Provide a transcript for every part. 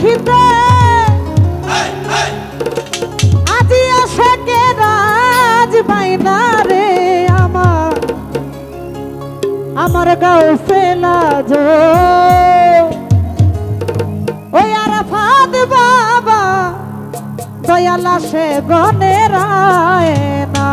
দেখিতে আজি আসে কে রাজ বাইনা রে আমার। আমার গাও ফেলা যো। ওই আরাফাত বাবা দয়ালা সে গনের না।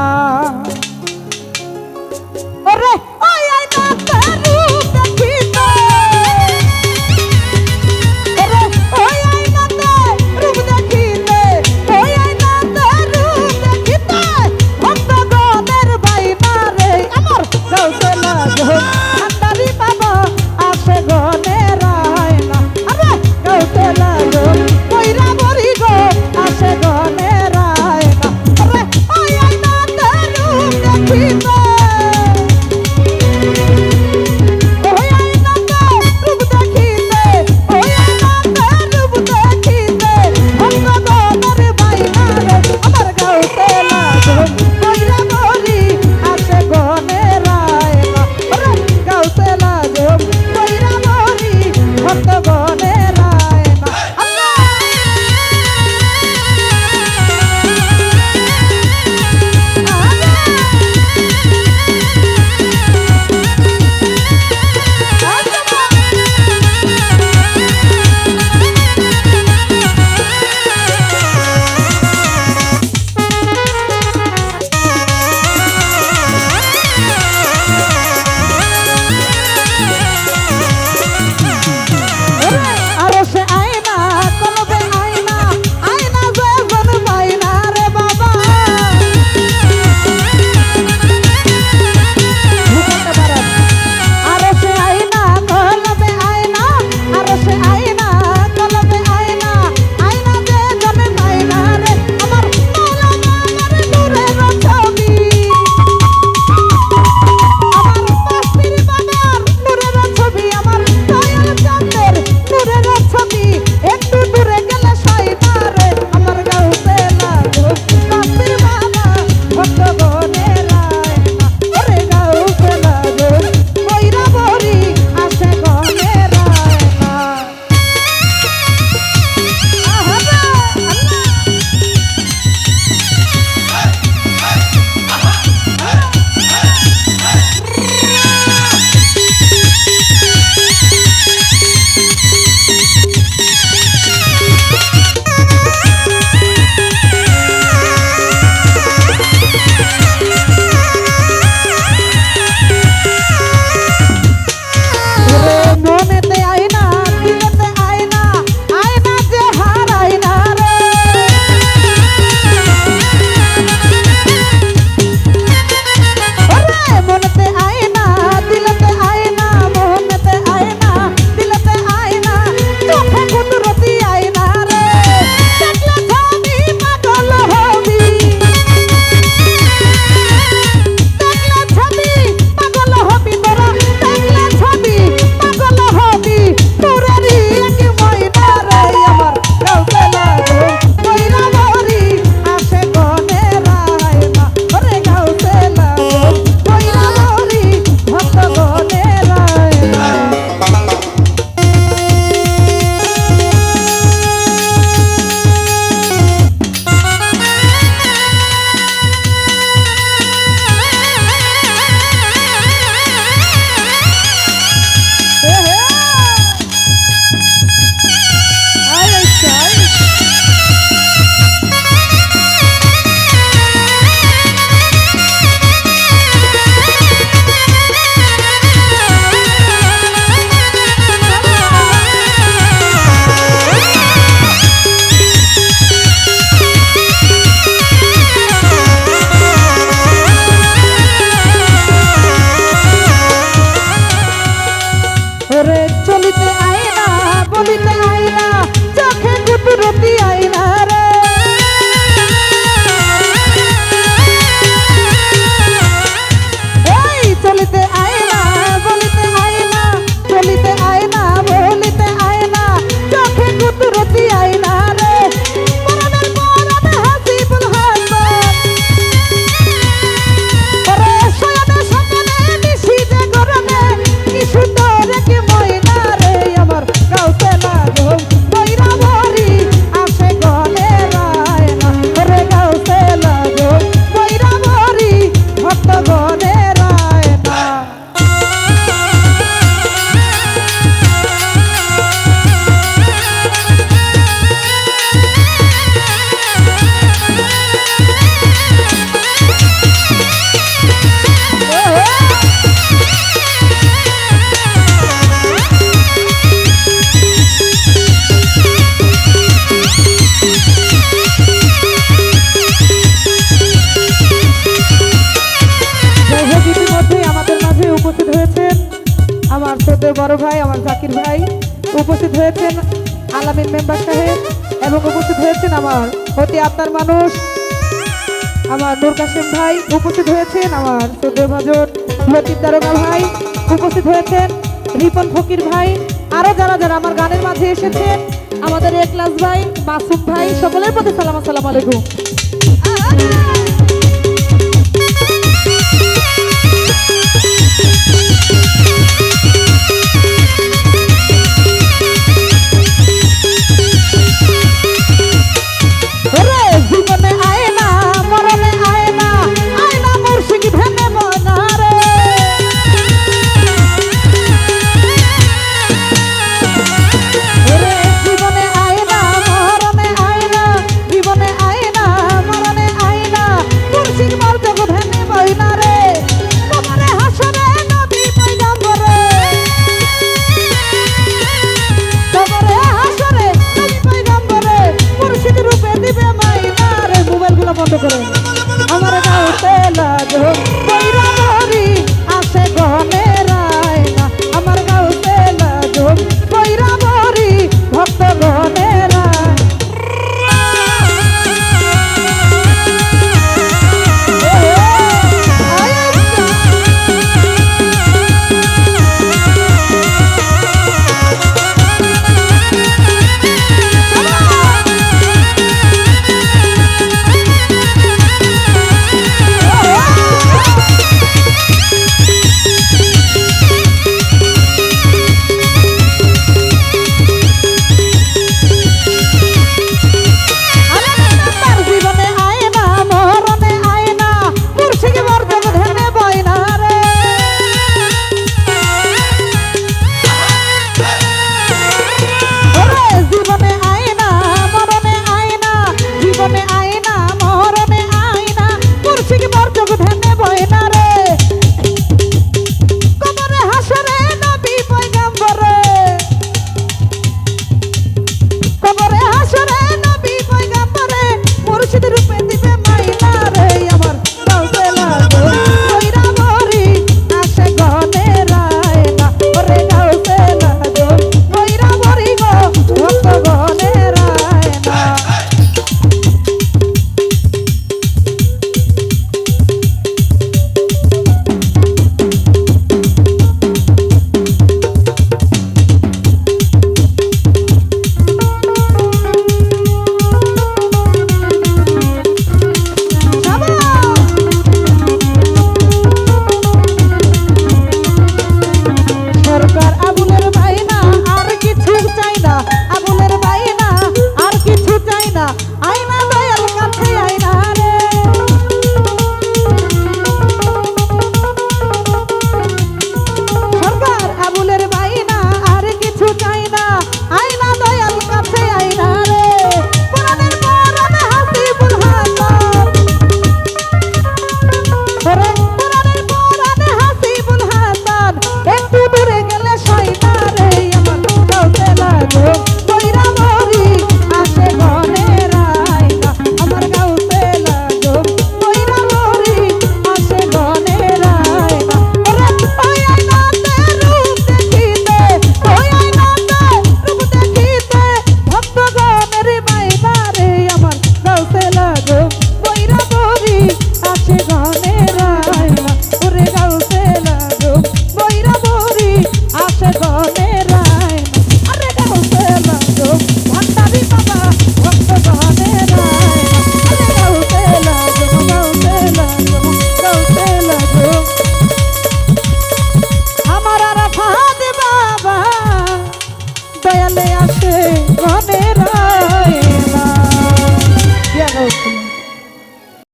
করে চলিতে বড় ভাই, আমার জাকির ভাই উপস্থিত হয়েছেন আলামিন মেম্বার সাহেব এবং উপস্থিত হয়েছেন আমার অতি আপনার মানুষ, আমার নূর ভাই উপস্থিত হয়েছেন, আমার চোদ্দ ভাজন লতিফ দারোগা ভাই উপস্থিত হয়েছেন, রিপন ফকির ভাই, আরও যারা যারা আমার গানের মাঝে এসেছেন আমাদের একলাস ভাই, মাসুম ভাই, সকলের প্রতি সালাম, আসসালামু আলাইকুম।